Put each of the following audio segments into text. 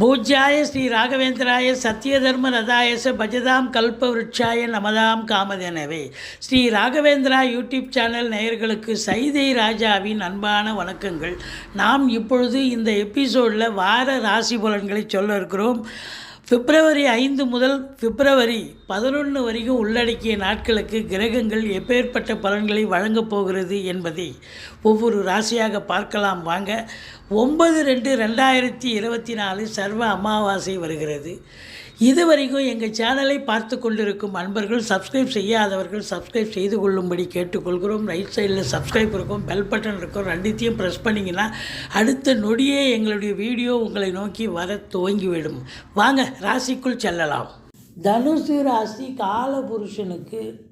பூஜ்யாய ஸ்ரீ ராகவேந்திராய சத்யதர்ம ரதாயச பஜதாம் கல்ப விருட்சாய நமதாம் காமதெனவே ஸ்ரீ ராகவேந்திரா யூடியூப் சேனல் நேயர்களுக்கு சைதை ராஜாவின் அன்பான வணக்கங்கள். நாம் இப்பொழுது இந்த எபிசோடில் வார ராசி பலன்களை சொல்ல இருக்கிறோம். பிப்ரவரி ஐந்து முதல் பிப்ரவரி பதினொன்று வரைக்கும் உள்ளடக்கிய நாட்களுக்கு கிரகங்கள் எப்பேற்பட்ட பலன்களை வழங்கப் போகிறது என்பதை ஒவ்வொரு ராசியாக பார்க்கலாம் வாங்க. ஒன்பது ரெண்டு ரெண்டாயிரத்தி இருபத்தி நாலு சர்வ அமாவாசை வருகிறது. இதுவரைக்கும் எங்கள் சேனலை பார்த்து கொண்டிருக்கும் அன்பர்கள் சப்ஸ்கிரைப் செய்யாதவர்கள் சப்ஸ்கிரைப் செய்து கொள்ளும்படி கேட்டுக்கொள்கிறோம். ரைட் சைடில் சப்ஸ்கிரைப் இருக்கும் பெல் பட்டன் இருக்கும் ரெண்டுத்தையும் ப்ரெஸ் பண்ணிங்கன்னா அடுத்த நொடியே எங்களுடைய வீடியோ உங்களை நோக்கி வர துவங்கிவிடும். வாங்க ராசிக்குள் செல்லலாம். தனுசு ராசி காலபுருஷனுக்கு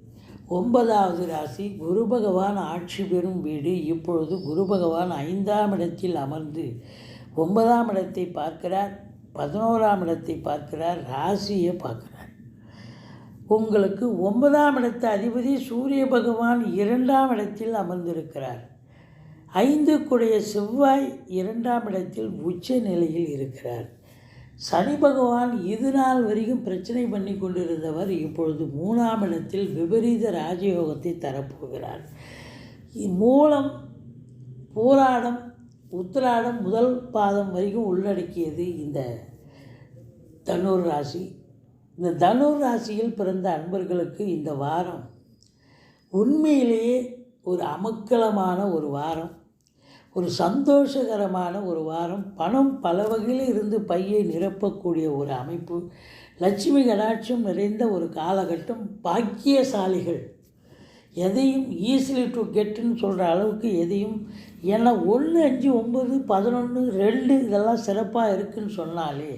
ஒன்பதாவது ராசி குரு பகவான் ஆட்சி பெறும் வீடு இப்பொழுது குரு பகவான் ஐந்தாம் இடத்தில் அமர்ந்து ஒன்பதாம் இடத்தை பார்க்கிறார் பதினோராம் இடத்தை பார்க்கிறார் ராசியை பார்க்கிறார். உங்களுக்கு ஒன்பதாம் இடத்து அதிபதி சூரிய பகவான் இரண்டாம் இடத்தில் அமர்ந்திருக்கிறார். ஐந்துக்குடைய செவ்வாய் இரண்டாம் இடத்தில் உச்ச நிலையில் இருக்கிறார். சனி பகவான் இது நாள் வரைக்கும் பிரச்சனை பண்ணி கொண்டிருந்தவர் இப்பொழுது மூணாம் இடத்தில் விபரீத ராஜயோகத்தை தரப்போகிறார். மூலம் போராடம் உத்திராடம் முதல் பாதம் வரைக்கும் உள்ளடக்கியது இந்த தனுர் ராசி. இந்த தனுர் ராசியில் பிறந்த அன்பர்களுக்கு இந்த வாரம் உண்மையிலேயே ஒரு அமக்கலமான ஒரு வாரம். ஒரு சந்தோஷகரமான ஒரு வாரம் பணம் பல வகையில் இருந்து பையை நிரப்பக்கூடிய ஒரு அமைப்பு லட்சுமி கடாட்சம் நிறைந்த ஒரு காலகட்டம் பாக்கியசாலிகள். எதையும் ஈஸிலி டு கெட்டுன்னு சொல்கிற அளவுக்கு எதையும் ஏன்னா ஒன்று அஞ்சு ஒம்பது பதினொன்று ரெண்டு இதெல்லாம் சிறப்பாக இருக்குன்னு சொன்னாலே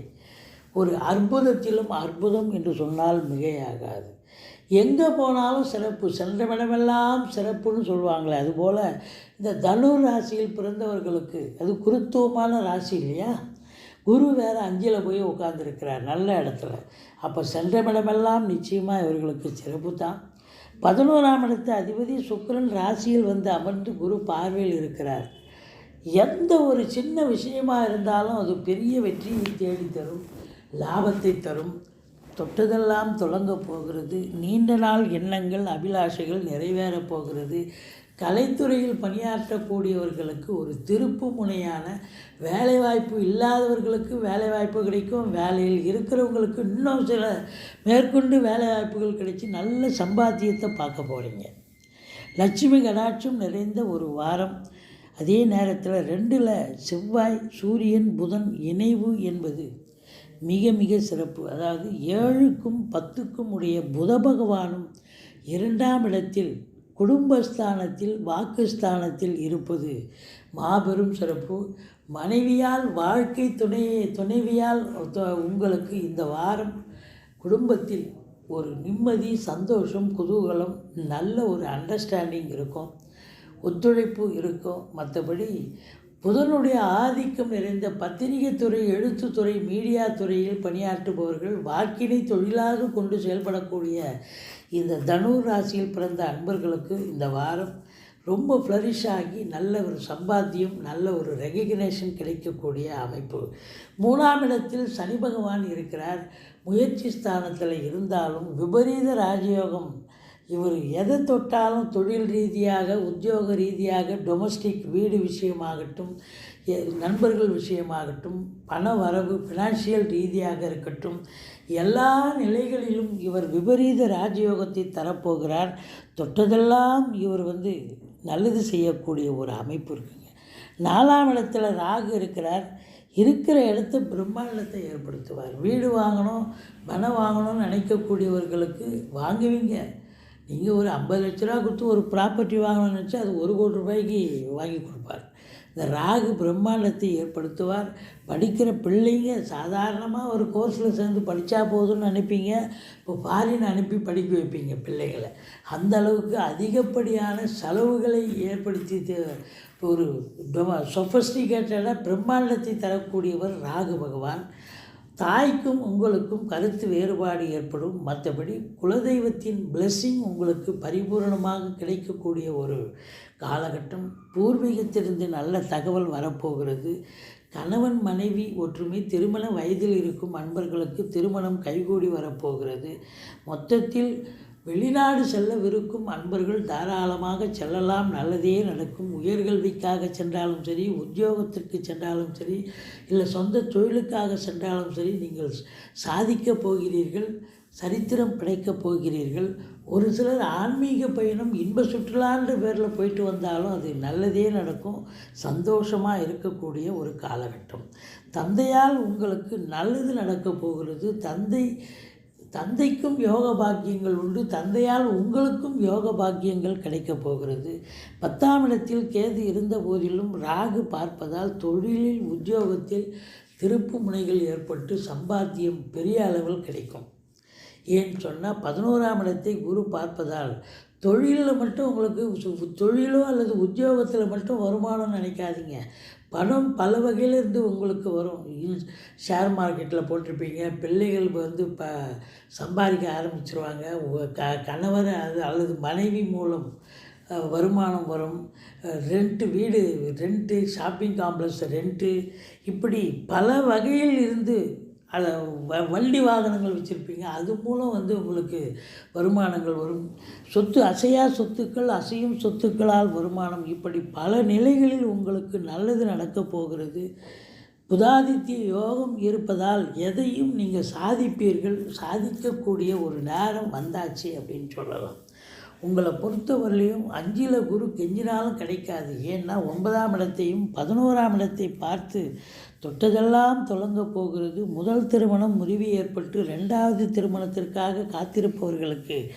ஒரு அற்புதத்திலும் அற்புதம் என்று சொன்னால் மிகையாகாது. எங்கே போனாலும் சிறப்பு. சென்றமிடமெல்லாம் சிறப்புன்னு சொல்லுவாங்களே அதுபோல் இந்த தனுர் ராசியில் பிறந்தவர்களுக்கு அது குருத்துவமான ராசி இல்லையா? குரு வேறு அஞ்சில் போய் உட்காந்துருக்கிறார் நல்ல இடத்துல. அப்போ சென்றமிடமெல்லாம் நிச்சயமாக இவர்களுக்கு சிறப்பு தான். பதினோராம் இடத்து அதிபதி சுக்கரன் ராசியில் வந்து அமர்ந்து குரு பார்வையில் இருக்கிறார். எந்த ஒரு சின்ன விஷயமாக இருந்தாலும் அது பெரிய வெற்றியை தேடி தரும் லாபத்தை தரும். தொட்டதெல்லாம் தொடங்க போகிறது. நீண்ட நாள் எண்ணங்கள் அபிலாஷைகள் நிறைவேறப் போகிறது. கலைத்துறையில் பணியாற்றக்கூடியவர்களுக்கு ஒரு திருப்பு முனையான வேலைவாய்ப்பு இல்லாதவர்களுக்கு வேலைவாய்ப்பு கிடைக்கும். வேலையில் இருக்கிறவங்களுக்கு இன்னும் சில மேற்கொண்டு வேலைவாய்ப்புகள் கிடைச்சி நல்ல சம்பாத்தியத்தை பார்க்க போகிறீங்க லட்சுமி கடாட்சம் நிறைந்த ஒரு வாரம். அதே நேரத்தில் ரெண்டில் செவ்வாய் சூரியன் புதன் இணைவு என்பது மிக மிக சிறப்பு. அதாவது ஏழுக்கும் பத்துக்கும் உடைய புத பகவானும் இரண்டாம் இடத்தில் குடும்பஸ்தானத்தில் வாக்குஸ்தானத்தில் இருப்பது மாபெரும் சிறப்பு. மனைவியால் வாழ்க்கை துணை துணைவியால் உங்களுக்கு இந்த வாரம் குடும்பத்தில் ஒரு நிம்மதி சந்தோஷம் குதூகலம் நல்ல ஒரு அண்டர்ஸ்டாண்டிங் இருக்கும். ஒத்துழைப்பு இருக்கும். மற்றபடி புதனுடைய ஆதிக்கம் நிறைந்த பத்திரிகை துறை எழுத்துத்துறை மீடியா துறையில் பணியாற்றுபவர்கள் வாக்கினை தொழிலாக கொண்டு செயல்படக்கூடிய இந்த தனுர் ராசியில் பிறந்த அன்பர்களுக்கு இந்த வாரம் ரொம்ப ஃப்ளரிஷ் ஆகி நல்ல ஒரு சம்பாத்தியம் நல்ல ஒரு ரெகக்னேஷன் கிடைக்கக்கூடிய அமைப்பு. மூணாம் இடத்தில் சனி பகவான் இருக்கிறார். முயற்சி ஸ்தானத்தில் இருந்தாலும் விபரீத ராஜயோகம் இவர் எதை தொட்டாலும் தொழில் ரீதியாக உத்தியோக ரீதியாக டொமஸ்டிக் வீடு விஷயமாகட்டும் நண்பர்கள் விஷயமாகட்டும் பண வரவு ஃபினான்ஷியல் ரீதியாக இருக்கட்டும் எல்லா நிலைகளிலும் இவர் விபரீத ராஜயோகத்தை தரப்போகிறார். தொட்டதெல்லாம் இவர் வந்து நல்லது செய்யக்கூடிய ஒரு அமைப்பு இருக்குங்க. நாலாம் இடத்துல ராகு இருக்கிறார். இருக்கிற இடத்த பிரம்மாண்டத்தை ஏற்படுத்துவார். வீடு வாங்கணும் பணம் வாங்கணும்னு நினைக்கக்கூடியவர்களுக்கு வாங்குவீங்க. நீங்கள் ஒரு ஐம்பது லட்ச ரூபா கொடுத்து ஒரு ப்ராப்பர்ட்டி வாங்கணும்னு நினச்சா அது ஒரு கோடி ரூபாய்க்கு வாங்கி கொடுப்பார். இந்த ராகு பிரம்மாண்டத்தை ஏற்படுத்துவார். படிக்கிற பிள்ளைங்க சாதாரணமாக ஒரு கோர்ஸில் சேர்ந்து படித்தா போதும்னு நினைப்பீங்க. இப்போ ஃபாரின் அனுப்பி படிக்க வைப்பீங்க பிள்ளைகளை. அந்த அளவுக்கு அதிகப்படியான செலவுகளை ஏற்படுத்தி ஒரு சொஃபஸ்டிகேட்டடாக பிரம்மாண்டத்தை தரக்கூடியவர் ராகு பகவான். தாய்க்கும் உங்களுக்கும் கருத்து வேறுபாடு ஏற்படும். மற்றபடி குலதெய்வத்தின் பிளெஸ்ஸிங் உங்களுக்கு பரிபூரணமாக கிடைக்கக்கூடிய ஒரு காலகட்டம். பூர்வீகத்திலிருந்து நல்ல தகவல் வரப்போகிறது. கணவன் மனைவி ஒற்றுமை திருமண வயதில் இருக்கும் அன்பர்களுக்கு திருமணம் கைகூடி வரப்போகிறது. மொத்தத்தில் வெளிநாடு செல்லவிருக்கும் அன்பர்கள் தாராளமாக செல்லலாம். நல்லதே நடக்கும். உயர்கல்விக்காக சென்றாலும் சரி உத்தியோகத்திற்கு சென்றாலும் சரி இல்லை சொந்த தொழிலுக்காக சென்றாலும் சரி நீங்கள் சாதிக்கப் போகிறீர்கள் சரித்திரம் படைக்கப் போகிறீர்கள். ஒரு சிலர் ஆன்மீக பயணம் இன்ப சுற்றுலான்ற பேரில் போயிட்டு வந்தாலும் அது நல்லதே நடக்கும். சந்தோஷமாக இருக்கக்கூடிய ஒரு காலகட்டம். தந்தையால் உங்களுக்கு நல்லது நடக்கப் போகிறது. தந்தை தந்தைக்கும் யோக பாக்கியங்கள் உண்டு. தந்தையால் உங்களுக்கும் யோக பாக்கியங்கள் கிடைக்கப் போகிறது. பத்தாம் இடத்தில் கேது இருந்த போதிலும் ராகு பார்ப்பதால் தொழிலில் உத்தியோகத்தில் திருப்பு முனைகள் ஏற்பட்டு சம்பாத்தியம் பெரிய அளவில் கிடைக்கும். ஏன்னு சொன்னால் பதினோராம் இடத்தை குரு பார்ப்பதால் தொழிலில் மட்டும் உங்களுக்கு சு- தொழிலோ அல்லது உத்தியோகத்தில் மட்டும் வருமானம் நினைக்காதீங்க. பணம் பல வகையில் இருந்து உங்களுக்கு வரும். ஷேர் மார்க்கெட்டில் போட்டிருப்பீங்க. பிள்ளைகள் வந்து இப்போ சம்பாதிக்க ஆரம்பிச்சிருவாங்க. க கணவர் அது அல்லது மனைவி மூலம் வருமானம் வரும். ரெண்ட்டு வீடு ரெண்ட்டு ஷாப்பிங் காம்ப்ளெக்ஸ் ரெண்ட்டு இப்படி பல வகையில் இருந்து அதை வ- வண்டி வாகனங்கள் வச்சுருப்பீங்க. அது மூலம் வந்து உங்களுக்கு வருமானங்கள் வரும். சொத்து அசையா சொத்துக்கள் அசையும் சொத்துக்களால் வருமானம். இப்படி பல நிலைகளில் உங்களுக்கு நல்லது நடக்கப் போகிறது. புதாதித்ய யோகம் இருப்பதால் எதையும் நீங்கள் சாதிப்பீர்கள். சாதிக்கக்கூடிய ஒரு நேரம் வந்தாச்சு அப்படின்னு சொல்லலாம். உங்களை பொறுத்தவரையிலையும் அஞ்சில் குரு கெஞ்சினாலும் கிடைக்காது. ஏன்னா ஒன்பதாம் இடத்தையும் பதினோராம் இடத்தை பார்த்து தொட்டதெல்லாம் தொடங்க போகிறது. முதல் திருமணம் முறிவு ஏற்பட்டு ரெண்டாவது திருமணத்திற்காக காத்திருப்பவர்களுக்கு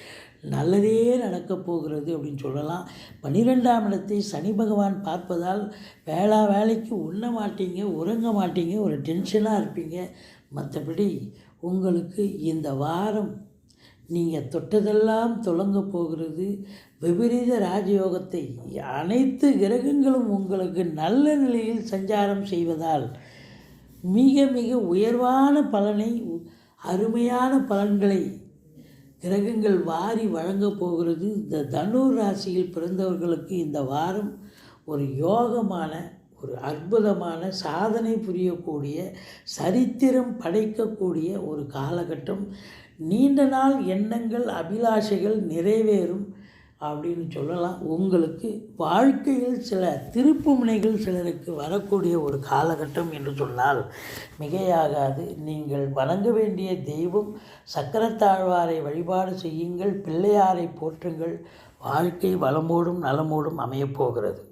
நல்லதே நடக்கப் போகிறது அப்படின்னு சொல்லலாம். பன்னிரெண்டாம் இடத்தை சனி பகவான் பார்ப்பதால் வேளா வேலைக்கு உண்ண மாட்டீங்க உறங்க மாட்டீங்க ஒரு டென்ஷனாக இருப்பீங்க. மற்றபடி உங்களுக்கு இந்த வாரம் நீங்கள் தொட்டதெல்லாம் தொடங்க போகிறது. விபரீத ராஜயோகத்தை அனைத்து கிரகங்களும் உங்களுக்கு நல்ல நிலையில் சஞ்சாரம் செய்வதால் மிக மிக உயர்வான பலனை அருமையான பலன்களை கிரகங்கள் வாரி வழங்கப் போகிறது. இந்த தனுர் ராசியில் பிறந்தவர்களுக்கு இந்த வாரம் ஒரு யோகமான ஒரு அற்புதமான சாதனை புரியக்கூடிய சரித்திரம் படைக்கக்கூடிய ஒரு காலகட்டம். நீண்ட நாள் எண்ணங்கள் அபிலாஷைகள் நிறைவேறும் அப்படின்னு சொல்லலாம். உங்களுக்கு வாழ்க்கையில் சில திருப்பு முனைகள் சிலருக்கு வரக்கூடிய ஒரு காலகட்டம் என்று சொன்னால் மிகையாகாது. நீங்கள் வணங்க வேண்டிய தெய்வம் சக்கரத்தாழ்வாரை வழிபாடு செய்யுங்கள் பிள்ளையாரை போற்றுங்கள். வாழ்க்கை வளமோடும் நலமோடும் அமையப்போகிறது